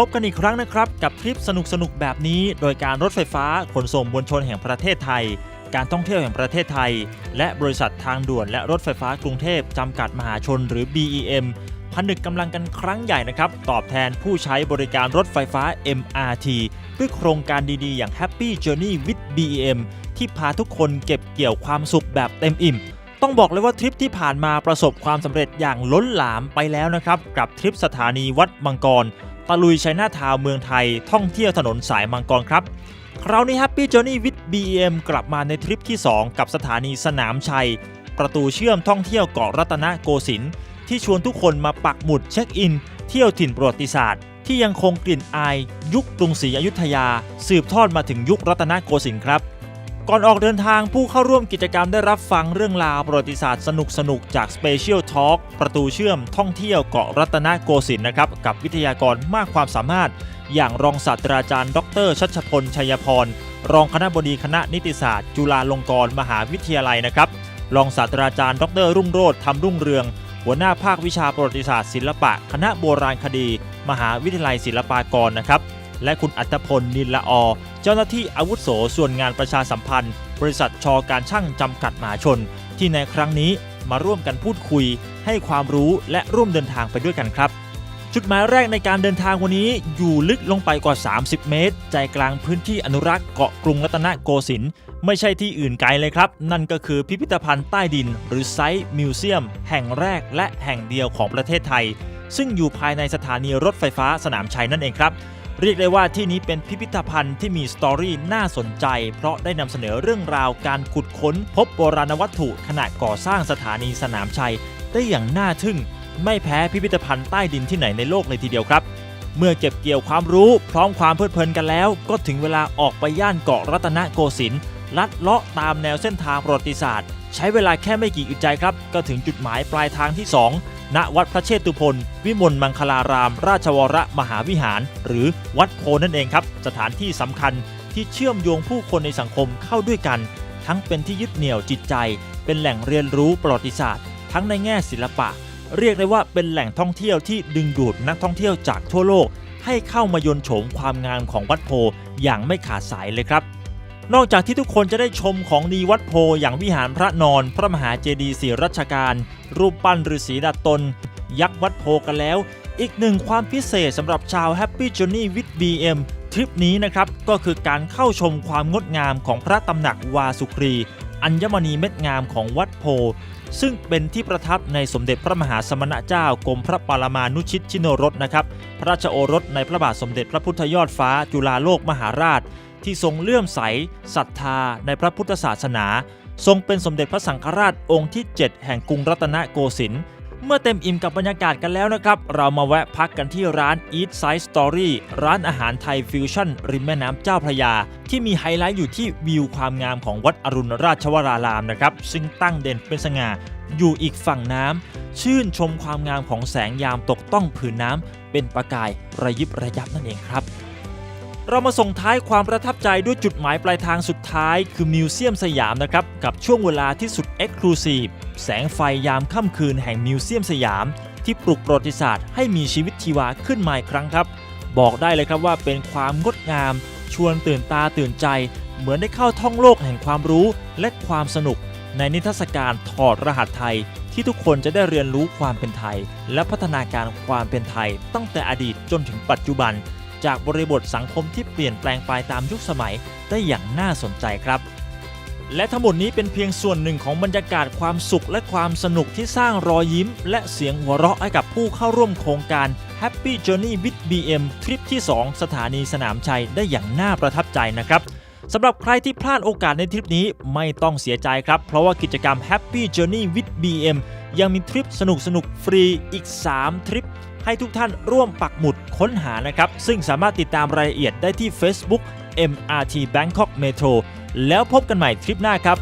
พบกันอีกครั้งนะครับ กับทริปสนุกๆแบบนี้ โดยการรถไฟฟ้าขนส่งมวลชนแห่งประเทศไทย การท่องเที่ยวแห่งประเทศไทย และบริษัททางด่วนและรถไฟฟ้ากรุงเทพจำกัดมหาชนหรือ BEM ผนึกกำลังกันครั้งใหญ่นะครับ ตอบแทนผู้ใช้บริการรถไฟฟ้า MRT ด้วยโครงการดีๆ อย่าง Happy Journey with BEM ที่พาทุกคนเก็บเกี่ยวความสุขแบบเต็มอิ่ม ต้องบอกเลยว่าทริปที่ผ่านมาประสบความสำเร็จอย่างล้นหลามไปแล้วนะครับ กับทริปสถานีวัดมังกร ตะลุยชัยนาทาวเมืองไทยท่องเที่ยวถนนสายมังกรครับ คราวนี้ Happy Journey with BM กลับมาในทริปที่ 2 กับสถานีสนามชัย ประตูเชื่อมท่องเที่ยวเกาะรัตนโกสินทร์ที่ชวนทุกคนมาปักหมุดเช็คอิน เที่ยวถิ่นประวัติศาสตร์ ที่ยังคงกลิ่นอาย ยุคกรุงศรีอยุธยา สืบทอดมาถึงยุครัตนโกสินทร์ครับ ก่อนออกเดินทางผู้เข้าร่วมกิจกรรมได้รับฟังเรื่องราวประวัติศาสตร์สนุกๆจาก Special Talk ประตูเชื่อมท่องเที่ยวเกาะรัตนโกสินทร์นะครับ กับวิทยากรมากความสามารถ อย่างรองศาสตราจารย์ ดร ชัชพล ชัยพร รองคณะบดีคณะนิติศาสตร์ จุฬาลงกรณ์มหาวิทยาลัยนะครับ รองศาสตราจารย์ ดร รุ่งโรธทำรุ่งเรือง หัวหน้าภาควิชาประวัติศาสตร์ศิลปะ คณะโบราณคดี มหาวิทยาลัยศิลปากรนะครับ และคุณอัตพลนินละอ เจ้าหน้าที่อาวุโสส่วนงานประชาสัมพันธ์ บริษัทชอการช่างจำกัดมหาชน ที่ในครั้งนี้มาร่วมกันพูดคุย ให้ความรู้และร่วมเดินทางไปด้วยกันครับ จุดหมายแรกในการเดินทางวันนี้อยู่ลึกลงไปกว่า 30 เมตร ใจกลางพื้นที่อนุรักษ์เกาะกรุงรัตนโกสินทร์ไม่ใช่ที่อื่นไกลเลยครับ นั่นก็คือพิพิธภัณฑ์ใต้ดิน หรือไซต์มิวเซียมแห่งแรกและแห่งเดียวของประเทศไทยซึ่งอยู่ภายในสถานีรถไฟฟ้าสนามชัยนั่นเองครับ เรียกได้ว่าที่นี้เป็นพิพิธภัณฑ์ที่มีสตอรี่น่าสนใจ เพราะได้นำเสนอเรื่องราวการขุดค้นพบโบราณวัตถุขณะก่อสร้างสถานีสนามชัย ได้อย่างน่าทึ่ง ไม่แพ้พิพิธภัณฑ์ใต้ดินที่ไหนในโลกเลยทีเดียวครับ เมื่อเก็บเกี่ยวความรู้พร้อมความเพลิดเพลินกันแล้ว ก็ถึงเวลาออกไปย่านเกาะรัตนโกสินทร์ลัดเลาะตามแนวเส้นทางประวัติศาสตร์ ใช้เวลาแค่ไม่กี่อึดใจครับ ก็ถึงจุดหมายปลายทางที่ 2 ณวัดพระเชตุพนวิมลมังคลาราม ราชวรมหาวิหาร หรือวัดโพนั่นเองครับ สถานที่สำคัญที่เชื่อมโยงผู้คนในสังคมเข้าด้วยกัน ทั้งเป็นที่ยึดเหนี่ยวจิตใจ เป็นแหล่งเรียนรู้ประวัติศาสตร์ ทั้งในแง่ศิลปะ เรียกได้ว่าเป็นแหล่งท่องเที่ยวที่ดึงดูดนักท่องเที่ยวจากทั่วโลก ให้เข้ามายนโฉมความงามของวัดโพอย่างไม่ขาดสายเลยครับ นอกจากที่ทุกคนจะได้ชมของดีวัดโพอย่างวิหารพระนอน พระมหาเจดีย์ศรีรัชกาลรูปปั้นฤาษีดัดตน ยักษ์วัดโพกันแล้ว อีกหนึ่งความพิเศษสำหรับชาว Happy Journey with BM ทริปนี้นะครับก็คือการเข้าชมความงดงามของพระตำหนักวาสุครี อัญมณีเม็ดงามของวัดโพ ซึ่งเป็นที่ประทับในสมเด็จพระมหาสมณเจ้ากรมพระปรมานุชิตชิโนรสนะครับพระราชโอรสในพระบาทสมเด็จพระพุทธยอดฟ้าจุฬาโลกมหาราช ที่ทรงเลื่อมใสศรัทธาในพระพุทธศาสนา ทรงเป็นสมเด็จพระสังฆราชองค์ที่ 7 แห่งกรุงรัตนโกสินทร์เมื่อเต็มอิ่มกับบรรยากาศกันแล้วนะครับ เรามาแวะพักกันที่ร้าน Eat Side Story ร้านอาหารไทยฟิวชั่น ริมแม่น้ำเจ้าพระยา ที่มีไฮไลท์อยู่ที่วิวความงามของวัดอรุณราชวรารามนะครับ ซึ่งตั้งเด่นเป็นสง่าอยู่อีกฝั่งน้ำชื่นชมความงามของแสงยามตกต้องผืนน้ำเป็นประกายระยิบระยับนั่นเองครับ เรามาส่งท้ายความประทับใจด้วยจุดหมายปลายทางสุดท้าย คือมิวเซียมสยามนะครับ กับช่วงเวลาที่สุดเอ็กซ์คลูซีฟแสงไฟยามค่ำคืนแห่งมิวเซียมสยาม ที่ปลุกประวัติศาสตร์ให้มีชีวิตชีวาขึ้นมาอีกครั้งครับ บอกได้เลยครับว่าเป็นความงดงาม ชวนตื่นตาตื่นใจ เหมือนได้เข้าท่องโลกแห่งความรู้และความสนุก ในนิทรรศการถอดรหัสไทย ที่ทุกคนจะได้เรียนรู้ความเป็นไทย และพัฒนาการความเป็นไทย ตั้งแต่อดีตจนถึงปัจจุบัน จากบริบทสังคมที่เปลี่ยนแปลงไปตามยุคสมัยได้อย่างน่าสนใจครับ และทั้งหมดนี้เป็นเพียงส่วนหนึ่งของบรรยากาศความสุขและความสนุกที่สร้างรอยยิ้ม และเสียงหัวเราะให้กับผู้เข้าร่วมโครงการ Happy Journey with BM ทริปที่ 2 สถานีสนามชัยได้อย่างน่าประทับใจนะครับสำหรับใครที่พลาดโอกาสในทริปนี้ไม่ต้องเสียใจครับ เพราะว่ากิจกรรม Happy Journey with BM ยังมีทริปสนุกสนุกฟรีอีก 3 ทริป ให้ทุกท่านร่วมปักหมุดค้นหานะครับ ซึ่งสามารถติดตามรายละเอียดได้ที่ Facebook MRT Bangkok Metro แล้วพบกันใหม่ทริปหน้าครับ